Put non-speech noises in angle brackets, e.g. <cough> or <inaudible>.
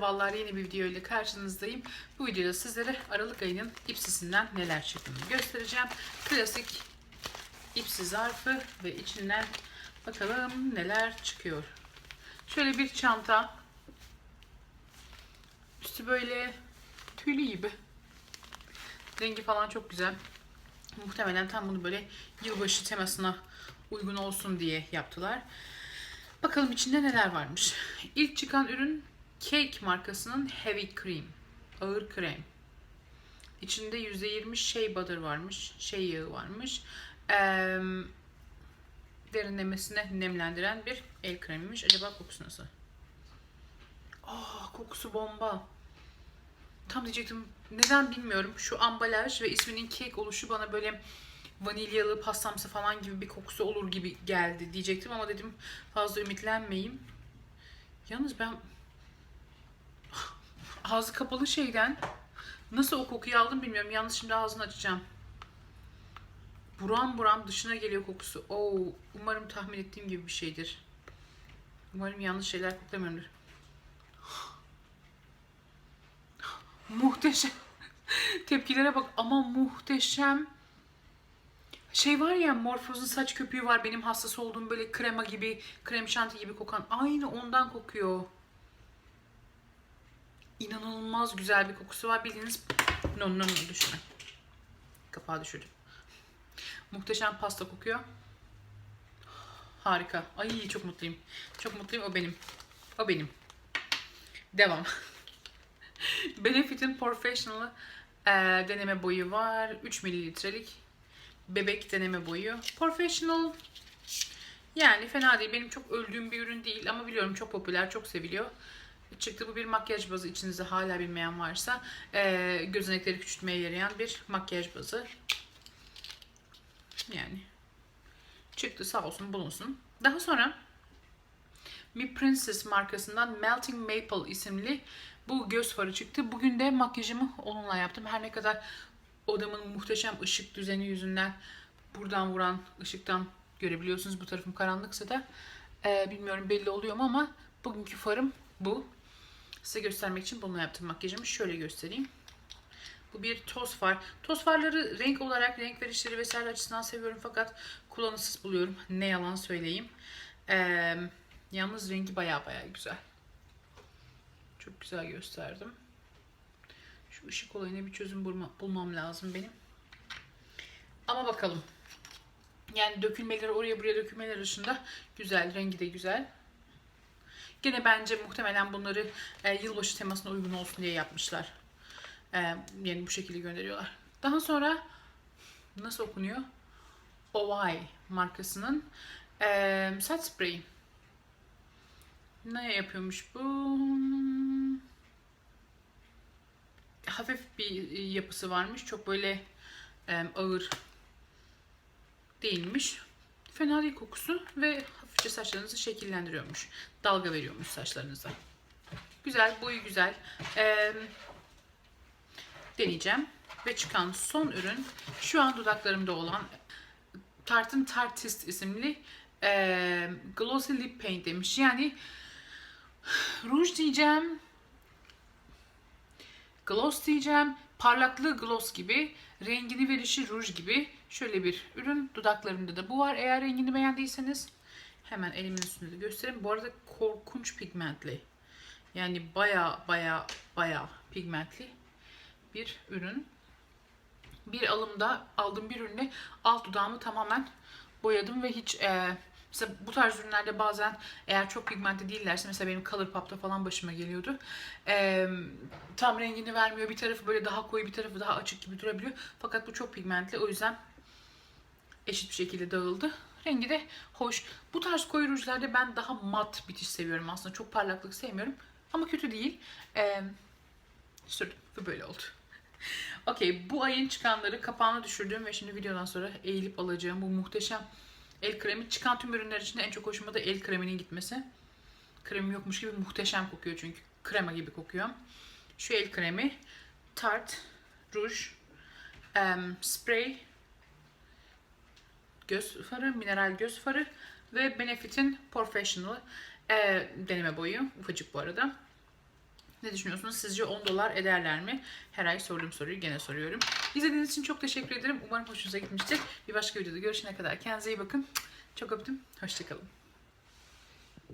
Merhaba yeni bir video ile karşınızdayım. Bu videoda sizlere Aralık ayının ipsisinden neler çıktığını göstereceğim. Klasik ipsi zarfı ve içinden bakalım neler çıkıyor. Şöyle bir çanta. Üstü böyle tüylü gibi. Rengi falan çok güzel. Muhtemelen tam bunu böyle yılbaşı temasına uygun olsun diye yaptılar. Bakalım içinde neler varmış. İlk çıkan ürün Cake markasının Heavy Cream. Ağır krem. İçinde %20 shea butter varmış. Shea yağı varmış. Ee, derinlemesine nemlendiren bir el kremiymiş. Acaba kokusu nasıl? Aa, kokusu bomba. Tam diyecektim. Neden bilmiyorum. Şu ambalaj ve isminin cake oluşu bana böyle vanilyalı pastamsı falan gibi bir kokusu olur gibi geldi diyecektim ama dedim fazla ümitlenmeyeyim. Yalnız ben ağzı kapalı şeyden nasıl o kokuyu aldım bilmiyorum. Yalnız şimdi ağzını açacağım. Buram buram dışına geliyor kokusu. Oo, umarım tahmin ettiğim gibi bir şeydir. Umarım yanlış şeyler koklamıyorumdur. <gasps> Muhteşem. <laughs> Tepkilere bak ama muhteşem. Şey var ya Morphos'un saç köpüğü var. Benim hassas olduğum böyle krema gibi, krem şanti gibi kokan. Aynı ondan kokuyor. İnanılmaz güzel bir kokusu var. Bildiğiniz no no no düşme. Kapağı düşürdüm. Muhteşem pasta kokuyor. Harika. Ay çok mutluyum. Çok mutluyum. O benim. O benim. Devam. <laughs> Benefit'in Professional e, deneme boyu var. 3 mililitrelik bebek deneme boyu. Professional yani fena değil. Benim çok öldüğüm bir ürün değil ama biliyorum çok popüler, çok seviliyor. Çıktı bu bir makyaj bazı. İçinizde hala bilmeyen varsa e, gözenekleri küçültmeye yarayan bir makyaj bazı. Yani çıktı sağ olsun bulunsun. Daha sonra Mi Princess markasından Melting Maple isimli bu göz farı çıktı. Bugün de makyajımı onunla yaptım. Her ne kadar odamın muhteşem ışık düzeni yüzünden buradan vuran ışıktan görebiliyorsunuz. Bu tarafım karanlıksa da e, bilmiyorum belli oluyor mu ama bugünkü farım bu. Size göstermek için bununla yaptım makyajımı. Şöyle göstereyim. Bu bir toz far. Toz farları renk olarak, renk verişleri vesaire açısından seviyorum fakat kullanışsız buluyorum. Ne yalan söyleyeyim. Ee, yalnız rengi baya baya güzel. Çok güzel gösterdim. Şu ışık olayına bir çözüm bulma, bulmam lazım benim. Ama bakalım. Yani dökülmeleri oraya buraya dökülmeler dışında güzel. Rengi de güzel. Gene bence muhtemelen bunları e, yılbaşı temasına uygun olsun diye yapmışlar. E, yani bu şekilde gönderiyorlar. Daha sonra nasıl okunuyor? OY markasının e, saç spreyi. Ne yapıyormuş bu? Hafif bir yapısı varmış. Çok böyle e, ağır değilmiş. Fena değil kokusu ve hafifçe saçlarınızı şekillendiriyormuş. Dalga veriyormuş saçlarınıza. Güzel, boyu güzel. Ee, deneyeceğim. Ve çıkan son ürün şu an dudaklarımda olan Tarte'ın Tartist isimli e, Glossy Lip Paint demiş. Yani ruj diyeceğim. Gloss diyeceğim. Parlaklığı gloss gibi. Rengini verişi ruj gibi. Şöyle bir ürün. Dudaklarımda da bu var. Eğer rengini beğendiyseniz hemen elimin üstünde de göstereyim. Bu arada korkunç pigmentli. Yani baya baya baya pigmentli bir ürün. Bir alımda aldığım bir ürünle alt dudağımı tamamen boyadım ve hiç e, mesela bu tarz ürünlerde bazen eğer çok pigmentli değillerse mesela benim Colourpop'ta falan başıma geliyordu. E, tam rengini vermiyor. Bir tarafı böyle daha koyu bir tarafı daha açık gibi durabiliyor. Fakat bu çok pigmentli o yüzden eşit bir şekilde dağıldı. Rengi de hoş. Bu tarz koyu rujlarda ben daha mat bitiş seviyorum aslında. Çok parlaklık sevmiyorum. Ama kötü değil. Ee, sürdüm ve böyle oldu. <laughs> Okey bu ayın çıkanları kapağını düşürdüm ve şimdi videodan sonra eğilip alacağım bu muhteşem el kremi. Çıkan tüm ürünler içinde en çok hoşuma da el kreminin gitmesi. Kremi yokmuş gibi muhteşem kokuyor çünkü. Krema gibi kokuyor. Şu el kremi. Tarte, ruj, um, spray, göz farı, mineral göz farı ve Benefit'in Professional e, deneme boyu. Ufacık bu arada. Ne düşünüyorsunuz? Sizce 10 dolar ederler mi? Her ay sorduğum soruyu gene soruyorum. İzlediğiniz için çok teşekkür ederim. Umarım hoşunuza gitmiştir. Bir başka videoda görüşene kadar kendinize iyi bakın. Çok öptüm. Hoşçakalın.